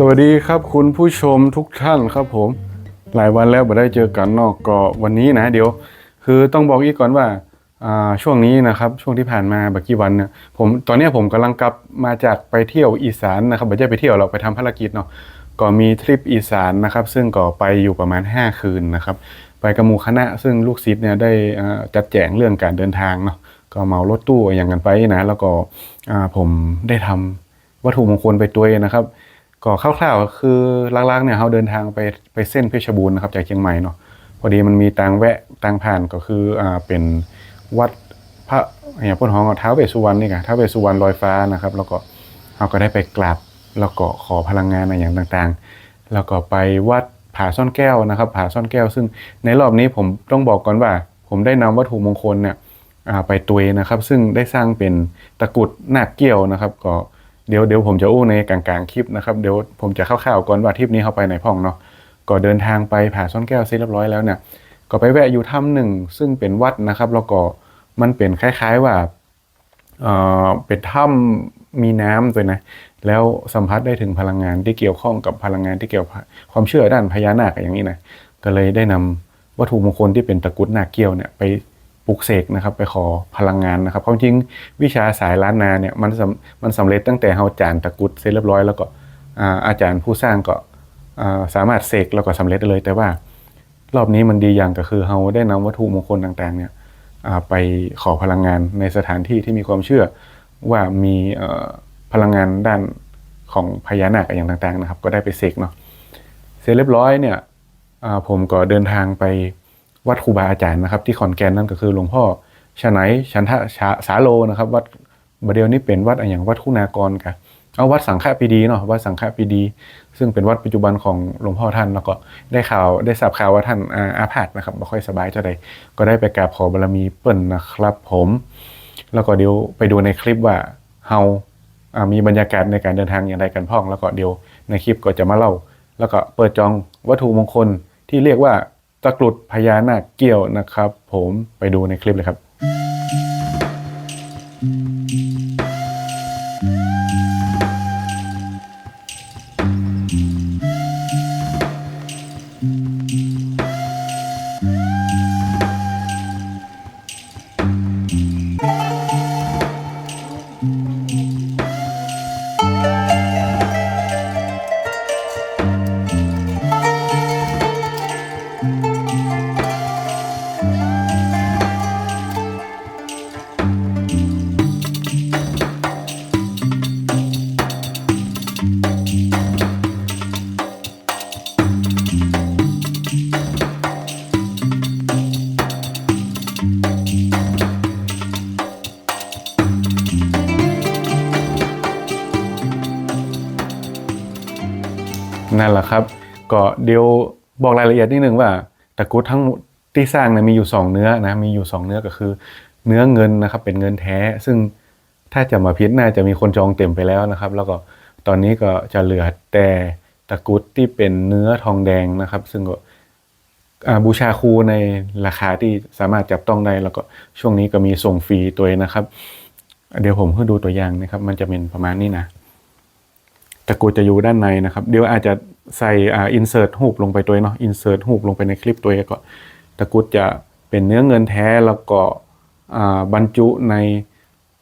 สวัสดีครับคุณผู้ชมทุกท่านครับผม หลายวันแล้วบ่ได้เจอกันเนอกก็วันนี้นะ เดี๋ยว คือต้องบอกอีกก่อนว่าอ่าช่วงนี้นะครับช่วงที่ผ่านมาบักกี่วันเนี่ยผมตอนเนี้ยผมกำลังกลับมาจากไปเที่ยวอีสานนะครับไม่ใช่ไปเที่ยวเราไปทำภารกิจเนาะก็มีทริปอีสานนะครับ ซึ่งก็ไปอยู่ประมาณ 5 คืนนะครับ ไปกับหมู่คณะซึ่งลูกศิษย์เนี่ยได้อ่าจัดแจงเรื่องการเดินทางเนาะก็เหมารถตู้อย่างกันไปนะแล้วก็อ่าผมได้ทำวัตถุมงคลไปตัวยนะครับ ก็คร่าวๆก็คือลักๆเนี่ยเขาเดินทางไปไปเส้นเพชรบูรณ์นะครับจากเชียงใหม่เนาะพอดีมันมีทางแวะทางผ่านก็คืออ่าเป็นวัดพระอย่างพ้นห้องเท้าเวสุวรรณนี่ไงท้าเวสุวรรณลอยฟ้านะครับ แล้วก็เขาก็ได้ไปกราบแล้วก็ขอพลังงานอะไรอย่างต่างๆ แล้วก็ไปวัดผาซ่อนแก้วนะครับผาซ่อนแก้ว ซึ่งในรอบนี้ผมต้องบอกก่อนว่า ผมได้นำวัตถุมงคลเนี่ยไปตัวยนะครับ ซึ่งได้สร้างเป็นตะกรุดหนาคเกี้ยวนะครับ ก็ เดี๋ยวเดี๋ยวผมจะอู้ในกลางๆคลิปนะครับเดี๋ยวผมจะคร่าวๆก่อนว่าทริปนี้เข้าไปไหนพ่องเนาะก็เดินทางไปผาซ่อนแก้วเสร็จเรียบร้อยแล้วเนี่ยก็ไปแวะอยู่ถ้ำหนึ่งซึ่งเป็นวัดนะครับแล้วก็มันเป็นคล้ายๆว่าเอ่อเป็นถ้ำมีน้ำด้วยนะแล้วสัมผัสได้ถึงพลังงานที่เกี่ยวข้องกับพลังงานที่เกี่ยวความเชื่อด้านพญานาคอย่างนี้นะก็เลยได้นำวัตถุมงคลที่เป็นตะกุดนาคเกี้ยวเนี่ยไป ปลุกเสกนะครับไปขอพลังงานนะครับความจริงวิชาสายล้านนาเนี่ยมันมันสำเร็จตั้งแต่เฮาจานตะกุดเสร็จเรียบร้อยแล้วก็อาจารย์ผู้สร้างก็สามารถเสกแล้วก็สำเร็จได้เลย แต่ว่ารอบนี้มันดีอย่างก็คือเฮาได้นำวัตถุมงคลต่างๆเนี่ยไปขอพลังงานในสถานที่ที่มีความเชื่อว่ามีพลังงานด้านของพญานาคอย่างต่างๆนะครับ ก็ได้ไปเสกเนาะเสร็จเรียบร้อยเนี่ยผมก็เดินทางไป วัดครูบาอาจารย์นะครับ ที่ขอนแก่นนั่นก็คือหลวงพ่อชะไหนชันทะชาสาโลนะครับ วัดบเดียวนี้เป็นวัดอะไรอย่างวัดคุณากรกันเอาวัดสังฆปีดีเนาะวัดสังฆปีดี ซึ่งเป็นวัดปัจจุบันของหลวงพ่อท่านแล้วก็ได้ข่าวได้ทราบข่าวว่าท่านอาพาธนะครับไม่ค่อยสบายเท่าใดก็ได้ไปกราบขอบารมีเปิ้ลนะครับ ผม แล้วก็เดี๋ยวไปดูในคลิปว่าเฮาอ่ามีบรรยากาศในการเดินทางอย่างไรกันพ่อง แล้วก็เดี๋ยวในคลิปก็จะมาเล่า แล้วก็เปิดจองวัตถุมงคลที่เรียกว่า ตะกรุดพญานาคเกี่ยวนะครับ ผมไปดูในคลิปเลยครับ เดี๋ยวบอกรายละเอียดนิดนึงว่าตะกรุดทั้งที่สร้างเนี่ยมีอยู่2เนื้อนะมีอยู่2เนื้อก็คือ เนื้อเงินนะครับเป็นเงินแท้ ซึ่งถ้าจะมาพิษน่าจะมีคนจองเต็มไปแล้วนะครับ แล้วก็ตอนนี้ก็จะเหลือแต่ตะกรุดที่เป็นเนื้อทองแดงนะครับ ซึ่งก็บูชาครูในราคาที่สามารถจับต้องได้แล้วก็ช่วงนี้ก็มีส่งฟรีตัวนะครับ เดี๋ยวผมให้ดูตัวอย่างนะครับ มันจะเป็นประมาณนี้นะตะกรุดจะอยู่ด้านในนะครับ เดี๋ยวอาจจะ ใส่อ่าอินเสิร์ตหูปลงไปตัวเนาะอินเสิร์ตหูปลงไปในคลิปตัวเองก็ตะกุดจะเป็นเนื้อเงินแท้แล้วก็อ่าบรรจุใน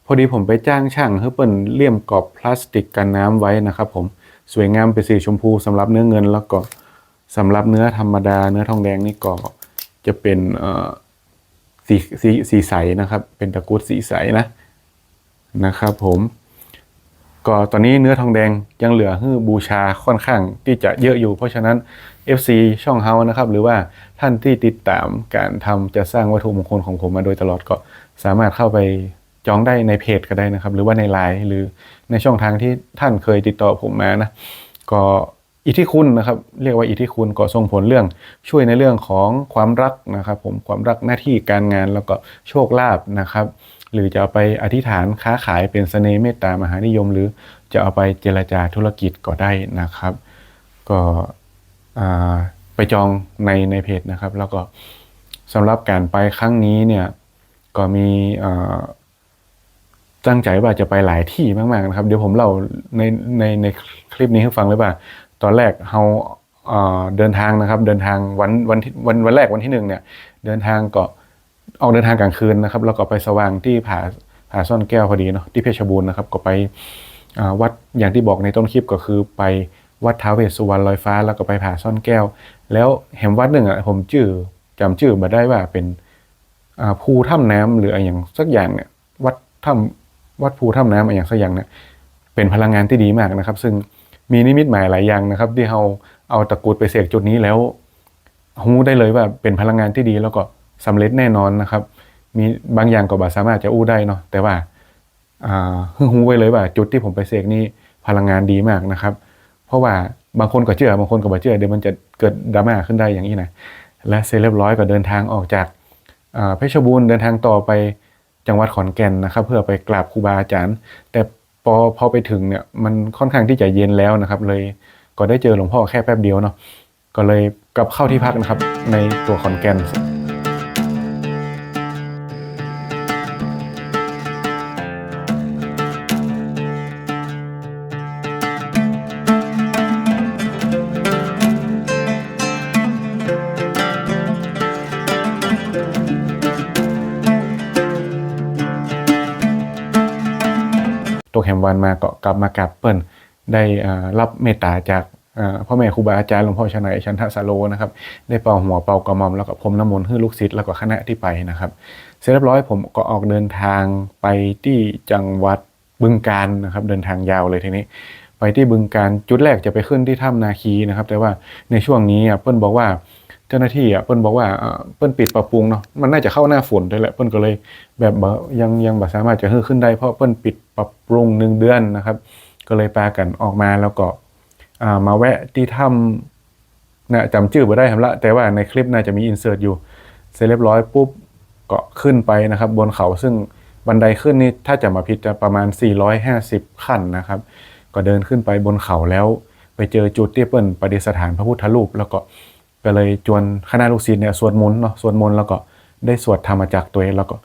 พอดีผมไปจ้างช่างเพื่อเปิ่นเลี่ยมกรอบพลาสติกกันน้ำไว้นะครับผมสวยงามเป็นสีชมพูสำหรับเนื้อเงินแล้วก็สำหรับเนื้อธรรมดาเนื้อทองแดงนี่ก็จะเป็นเอ่อสีสีสีใสนะครับ เป็นตะกุดสีใสนะนะครับผม ก็ตอนนี้เนื้อทองแดงยังเหลือให้บูชาค่อนข้างที่จะเยอะอยู่ เพราะฉะนั้น FC ช่องเฮานะครับ หรือว่าท่านที่ติดตามการทำจะสร้างวัตถุมงคลของผมมาโดยตลอดก็สามารถเข้าไปจองได้ในเพจก็ได้นะครับ หรือว่าในไลน์หรือในช่องทางที่ท่านเคยติดต่อผมมานะก็อิทธิคุณนะครับเรียกว่าอิทธิคุณก็ส่งผลเรื่องช่วยในเรื่องของความรักนะครับ ผมความรักหน้าที่การงานแล้วก็โชคลาภนะครับ หรือจะเอาไปอธิษฐานค้าขายเป็นเสน่ห์เมตตามหานิยม หรือจะเอาไปเจรจาธุรกิจก็ได้นะครับ ก็ไปจองในในเพจนะครับ แล้วก็สำหรับการไปครั้งนี้เนี่ยก็มีตั้งใจว่าจะไปหลายที่มากๆนะครับ เดี๋ยวผมเล่าในในในคลิปนี้ให้ฟังเลยว่า ตอนแรกเราเดินทางนะครับ เดินทางวันวันวันวันแรกวันที่หนึ่งเนี่ย เดินทางก็ ออกเดินทางกลางคืนนะครับ แล้วก็ไปสว่างที่ผาผาซ่อนแก้วพอดีเนาะที่เพชรบูรณ์นะครับ ก็ไปวัดอย่างที่บอกในต้นคลิปก็คือไปวัดท้าวเวสสุวรรณลอยฟ้า แล้วก็ไปผาซ่อนแก้ว แล้วแห่งวัดหนึ่งอะผมชื่อจำชื่อมาได้ว่าเป็นภูถ้ำน้ำหรืออะไรอย่างสักอย่างเนี่ยวัดถ้ำวัดภูถ้ำน้ำอะไรอย่างสักอย่างเนี่ยเป็นพลังงานที่ดีมากนะครับ ซึ่งมีนิมิตหมายหลายอย่างนะครับ ที่เราเอาตะกรุดไปเสกจุดนี้แล้วรู้ได้เลยว่าเป็นพลังงานที่ดีแล้วก็ สำเร็จแน่นอนนะครับ มีบางอย่างก็บาสามารถจะอู้ได้เนาะแต่ว่าอ่าเพิ่งรู้ไว้เลยว่าจุดที่ผมไปเสกนี่พลังงานดีมากนะครับ เพราะว่าบางคนก็เชื่อบางคนก็บ่เชื่อเดี๋ยวมันจะเกิดดราม่าขึ้นได้อย่างนี้นะและเสร็จเรียบร้อยก็เดินทางออกจากเพชรบูรณ์เดินทางต่อไปจังหวัดขอนแก่นนะครับ เพื่อไปกราบครูบาอาจารย์ แต่พอพอไปถึงเนี่ยมันค่อนข้างที่จะเย็นแล้วนะครับ เลยก็ได้เจอหลวงพ่อแค่แป๊บเดียวเนาะก็เลยกลับเข้าที่พักนะครับในตัวขอนแก่น ตัวแคมวันมาก็กลับมากราบเปิ้ลได้รับเมตตาจากพ่อแม่ครูบาอาจารย์หลวงพ่อชนัยชันทสโลนะครับได้เป่าหัวเป่ากระหม่อมแล้วก็พรมน้ำมนต์ให้ลูกศิษย์แล้วก็คณะที่ไปนะครับ เสร็จเรียบร้อยผมก็ออกเดินทางไปที่จังหวัดบึงการนะครับ เดินทางยาวเลยทีนี้ ไปที่บึงการจุดแรกจะไปขึ้นที่ถ้ำนาคีนะครับ แต่ว่าในช่วงนี้เปิ้ลบอกว่าเจ้าหน้าที่อะเปิ้ลบอกว่าอ่าเปิ้ลปิดปรับปรุงเนาะมันน่าจะเข้าหน้าฝนด้วยแหละเปิ้ลก็เลย แบบยังยังบ่สามารถจะขึ้นขึ้นได้เพราะเปิ้ลปิดปรับปรุงหนึ่งเดือนนะครับ ก็เลยปากันออกมาแล้วก็มาแวะที่ถ้ำนะจำชื่อบ่ได้ครับละ แต่ว่าในคลิปน่าจะมีอินเสิร์ตอยู่เสร็จเรียบร้อยปุ๊บก็ขึ้นไปนะครับ บนเขาซึ่งบันไดขึ้นนี่ถ้าจะมาพิจจะประมาณ 450 ขั้นนะครับ ก็เดินขึ้นไปบนเขาแล้วไปเจอจุดที่เปิ้ลประดิษฐานพระพุทธรูป แล้วก็ก็เลยจวนคณะลูกศิษย์เนี่ยสวดมนต์เนาะสวดมนต์แล้วก็ได้สวดธรรมจักตัวเองแล้วก็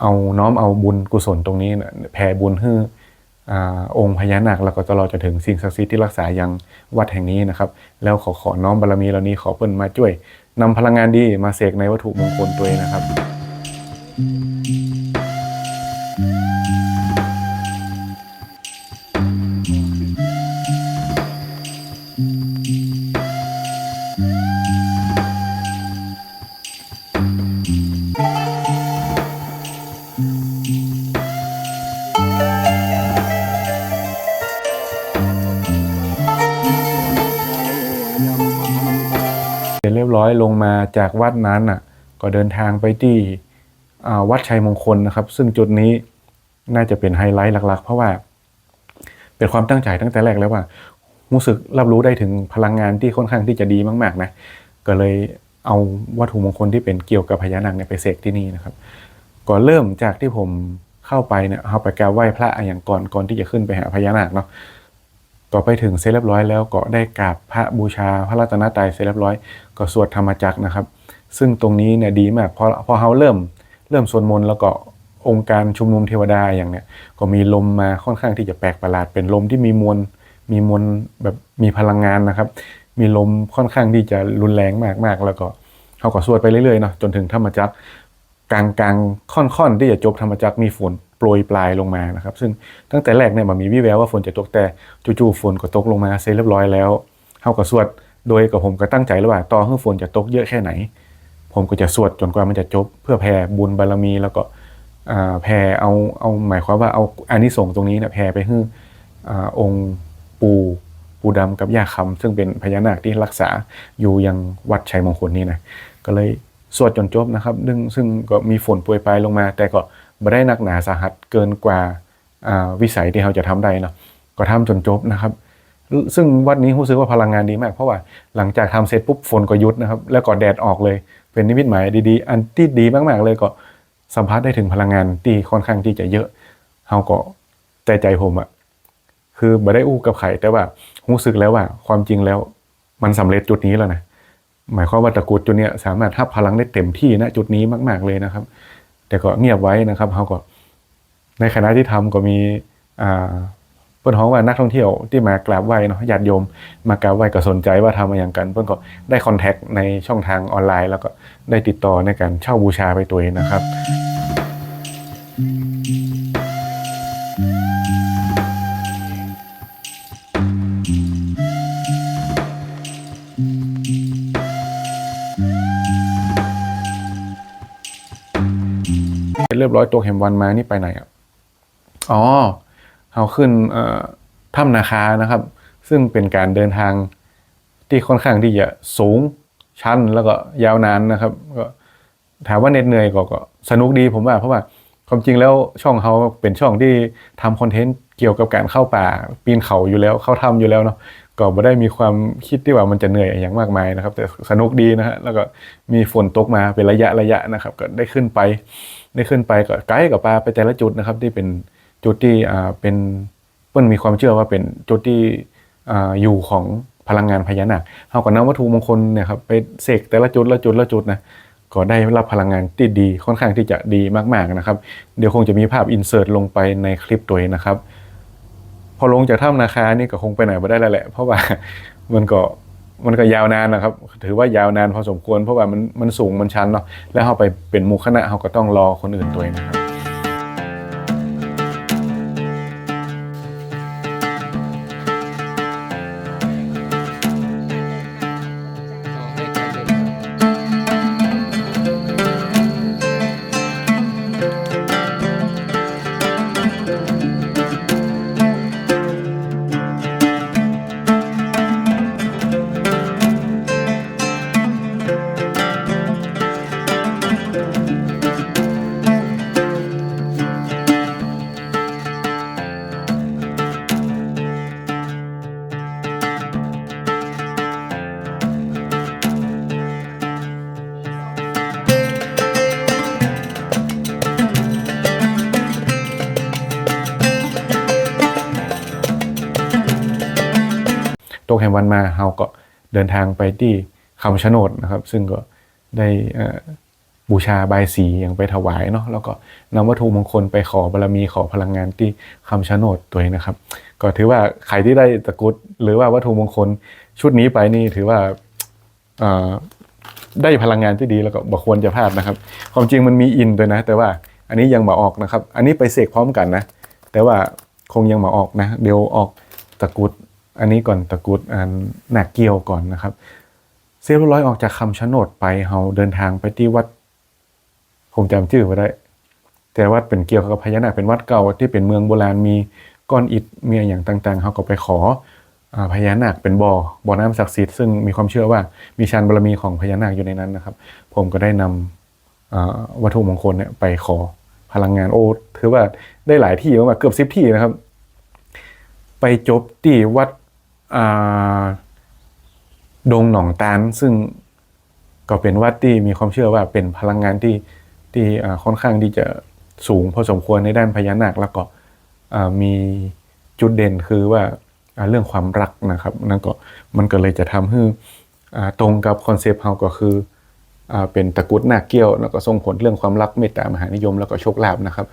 เอาน้อมเอาบุญกุศลตรงนี้แผ่บุญให้องค์พญานาคแล้วก็ตลอดจะถึงสิ่งศักดิ์สิทธิ์ที่รักษายังวัดแห่งนี้นะครับ แล้วขอขอน้อมบารมีเหล่านี้ขอเพิ่นมาช่วยนำพลังงานดีมาเสกในวัตถุมงคลตัวเองนะครับ ร้อยลงมาจากวัดนั้นน่ะก็เดินทางไปที่วัดชัยมงคลนะครับ ซึ่งจุดนี้น่าจะเป็นไฮไลท์หลักๆ เพราะว่าเป็นความตั้งใจตั้งแต่แรกแล้วว่ารู้สึกรับรู้ได้ถึงพลังงานที่ค่อนข้างที่จะดีมาก ๆ นะ ก็เลยเอาวัตถุมงคลที่เป็นเกี่ยวกับพญานาคเนี่ยไปเสกที่นี่นะครับ ก็เริ่มจากที่ผมเข้าไปเนี่ยเอาไปกราบไหว้พระอย่างก่อนก่อนที่จะขึ้นไปหาพญานาคเนาะ ก็ไปถึงเสร็จเรียบร้อยแล้วก็ได้กราบพระบูชาพระรัตนตรัยเสร็จเรียบร้อยก็สวดธรรมจักรนะครับ ซึ่งตรงนี้เนี่ยดีมากพอพอเขาเริ่มเริ่มสวดมนต์แล้วก็องค์การชุมนุมเทวดาอย่างเนี้ยก็มีลมมาค่อนข้างที่จะแปลกประหลาดเป็นลมที่มีมวลมีมวลแบบมีพลังงานนะครับ มีลมค่อนข้างที่จะรุนแรงมากๆ แล้วก็เขาก็สวดไปเรื่อยๆเนาะจนถึงธรรมจักรกลางกลางค่อนๆที่จะจบธรรมจักรมีฝน โปรยปลายลงมานะครับ ซึ่งตั้งแต่แรกเนี่ยมันมีวิแววว่าฝนจะตกแต่จู่ๆฝนก็ตกลงมาเสร็จเรียบร้อยแล้วเขาก็สวดโดยกับผมก็ตั้งใจแล้วว่าต่อให้ฝนจะตกเยอะแค่ไหน ผมก็จะสวดจนกว่ามันจะจบ เพื่อแผ่บุญบารมีแล้วก็แผ่เอาเอาหมายความว่าเอาอานิสงส์ตรงนี้นี่ยแผ่ไปให้อ่าองค์ปู่ปู่ดำกับย่าคำซึ่งเป็นพญานาคที่รักษาอยู่ยังวัดชัยมงคลนี่นะก็เลยสวดจนจบนะครับซึ่งซึ่งก็มีฝนโปรยปลายลงมา แต่ก็ ไม่ได้หนักหนาสาหัสเกินกว่าวิสัยที่เราจะทำได้เนาะก็ทำจนจบนะครับ ซึ่งวัดนี้รู้สึกว่าพลังงานดีมาก เพราะว่าหลังจากทำเสร็จปุ๊บฝนก็หยุดนะครับ แล้วก็แดดออกเลย เป็นนิมิตหมายดีๆ อันที่ดีมากๆเลยก็สัมผัสได้ถึงพลังงานที่ค่อนข้างที่จะเยอะเราก็แต่ใจผมอะคือไม่ได้อู้กับใครแต่ว่ารู้สึกแล้วว่า ความจริงแล้วมันสำเร็จจุดนี้แล้วนะหมายความว่าตะกุดจุดเนี้ยสามารถทับพลังได้เต็มที่ณจุดนี้มาก ๆเลยนะครับ แต่ก็เงียบไว้นะครับเขาก็ในคณะที่ทำก็มีอ่าเปิ้ลเพิ่นฮ้องว่านักท่องเที่ยวที่มากราบไหว้เนาะญาติโยม มากราบไหว้ก็สนใจว่าทำมาอย่างกันเพิ่นก็ได้คอนแทคในช่องทางออนไลน์ แล้วก็ได้ติดต่อในการเช่าบูชาไปตัวเองนะครับ เรียบร้อยตัวเข็มวันมานี่ไปไหนอะอ๋อเอาขึ้นถ้ำนาคานะครับ ซึ่งเป็นการเดินทางที่ค่อนข้างที่จะสูงชันแล้วก็ยาวนานนะครับก็ถามว่าเหน็ดเหนื่อยก็ก็สนุกดีผมว่า เพราะว่าความจริงแล้วช่องเขาเป็นช่องที่ทำคอนเทนต์เกี่ยวกับการเข้าป่าปีนเขาอยู่แล้วเข้าถ้ำอยู่แล้วเนาะก็ไม่ได้มีความคิดที่ว่ามันจะเหนื่อยอย่างมากมายนะครับ แต่สนุกดีนะฮะแล้วก็มีฝนตกมาเป็นระยะระยะนะครับ ก็ได้ขึ้นไป ได้ขึ้นไปก็ไกด์กับปลาไปแต่ละจุดนะครับ ที่เป็นจุดที่อ่าเป็นเปิ้นมีความเชื่อว่าเป็นจุดที่อ่าอยู่ของพลังงานพญานาคเฮาก็นำวัตถุมงคลเนี่ยครับไปเสกแต่ละจุดละจุดละจุดนะก็ได้รับพลังงานที่ดีค่อนข้างที่จะดีมากๆนะครับ เดี๋ยวคงจะมีภาพอินเสิร์ตลงไปในคลิปตัวเองนะครับ พอลงจากถ้ำนาคานี่ก็คงไปไหนไม่ได้แล้วแหละ เพราะว่ามันก็ มันก็ยาวนานนะครับ ถือว่ายาวนานพอสมควรเพราะว่ามันมันสูงมันชันเนาะแล้วเขาไปเป็นมูคณะเขาก็ต้องรอคนอื่นตัวเองนะครับ วันมาเราก็เดินทางไปที่คำชะโนดนะครับ ซึ่งก็ได้บูชาบายสีอย่างไปถวายเนาะแล้วก็นำวัตถุมงคลไปขอบารมีขอพลังงานที่คำชะโนดตัวเองนะครับ ก็ถือว่าใครที่ได้ตะกุดหรือว่าวัตถุมงคลชุดนี้ไปนี่ถือว่าได้พลังงานที่ดีแล้วก็บ่ควรจะพลาดนะครับ ความจริงมันมีอินด้วยนะ แต่ว่าอันนี้ยังมาออกนะครับ อันนี้ไปเสกพร้อมกันนะ แต่ว่าคงยังมาออกนะ เดี๋ยวออกตะกุด อันนี้ก่อนตะกุดอันหนักเกี่ยวก่อนนะครับเซฟร้อยออกจากคำชะโนดไปเฮาเดินทางไปที่วัด ผมจำชื่อไว้ได้ แต่วัดเป็นเกี่ยวกับพญานาคเป็นวัดเก่าที่เป็นเมืองโบราณมีก้อนอิฐมีอย่างต่างๆเขาก็ไปขอพญานาคเป็นบ่อบ่อน้ำศักดิ์สิทธิ์ซึ่งมีความเชื่อว่ามีชันบารมีของพญานาคอยู่ในนั้นนะครับ ผมก็ได้นำอ่าวัตถุมงคลเนี่ยไปขอพลังงานโอ้ถือว่าได้หลายที่มากเกือบสิบที่นะครับ ไปจบที่วัด ดงหนองตาลซึ่งก็เป็นวัดที่มีความเชื่อว่าเป็นพลังงานที่ที่ค่อนข้างที่จะสูงพอสมควรในด้านพญานาคแล้วก็มีจุดเด่นคือว่าเรื่องความรักนะครับนั่นก็มันก็เลยจะทำให้ตรงกับคอนเซปต์เฮาก็คืออเป็นตะกุดนาคเกี้ยวแล้วก็ส่งผลเรื่องความรักเมตตามหานิยม แล้วก็โชคลาภนะครับ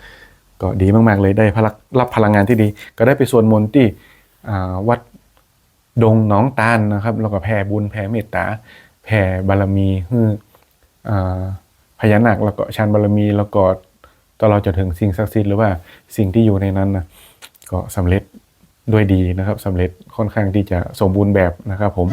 ก็ดีมากๆเลยได้พลังรับพลังงานที่ดี ก็ได้ไปสวดมนต์ที่วัด ดงน้องตาลนะครับ แล้วก็แผ่บุญแผ่เมตตาแผ่บารมีให้อ่าพญานาคแล้วก็ชานบารมีแล้วก็ตลอดจนถึงสิ่งศักดิ์สิทธิ์หรือว่าสิ่งที่อยู่ในนั้นนะก็สำเร็จด้วยดีนะครับสำเร็จค่อนข้างที่จะสมบูรณ์แบบนะครับผม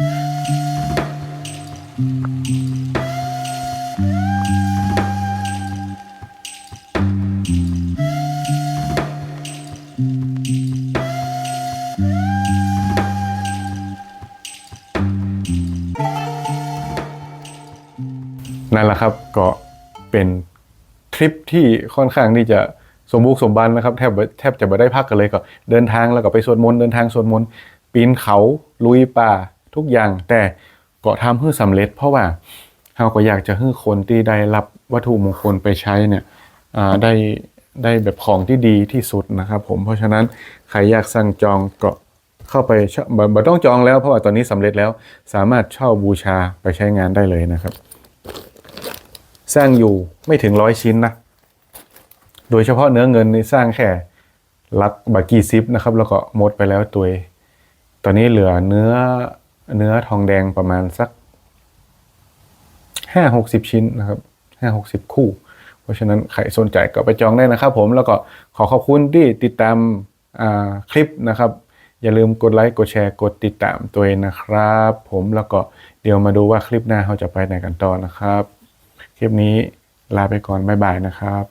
นั่นแหละครับก็เป็นทริปที่ค่อนข้างที่จะสมบุกสมบันนะครับแทบแทบจะไม่ได้พักกันเลยก็เดินทางแล้วก็ไปสวดมนต์เดินทางสวดมนต์ปีนเขาลุยป่าทุกอย่าง แต่ก็ทำให้สำเร็จ เพราะว่าเราก็อยากจะให้คนที่ได้รับวัตถุมงคลไปใช้เนี่ยได้ได้แบบของที่ดีที่สุดนะครับ ผมเพราะฉะนั้นใครอยากสั่งจองก็เข้าไปบ่บ่ต้องจองแล้วเพราะว่าตอนนี้สำเร็จแล้วสามารถเช่าบูชาไปใช้งานได้เลยนะครับ สร้างอยู่ไม่ถึงร้อยชิ้นนะ โดยเฉพาะเนื้อเงินนี่สร้างแค่ลักบากี้ซิปนะครับ แล้วก็หมดไปแล้วตัว ตอนนี้เหลือเนื้อเนื้อทองแดงประมาณสักห้าหกสิบชิ้นนะครับห้าหกสิบคู่ เพราะฉะนั้นใครสนใจก็ไปจองได้นะครับผมแล้วก็ขอขอบคุณที่ติดตามาคลิปนะครับ อย่าลืมกดไลค์กดแชร์กดติดตามตัวเองนะครับ ผมแล้วก็เดี๋ยวมาดูว่าคลิปหน้าเขาจะไปไหนกันต่อนะครับ คลิปนี้ลาไปก่อน บ๊ายบายนะครับ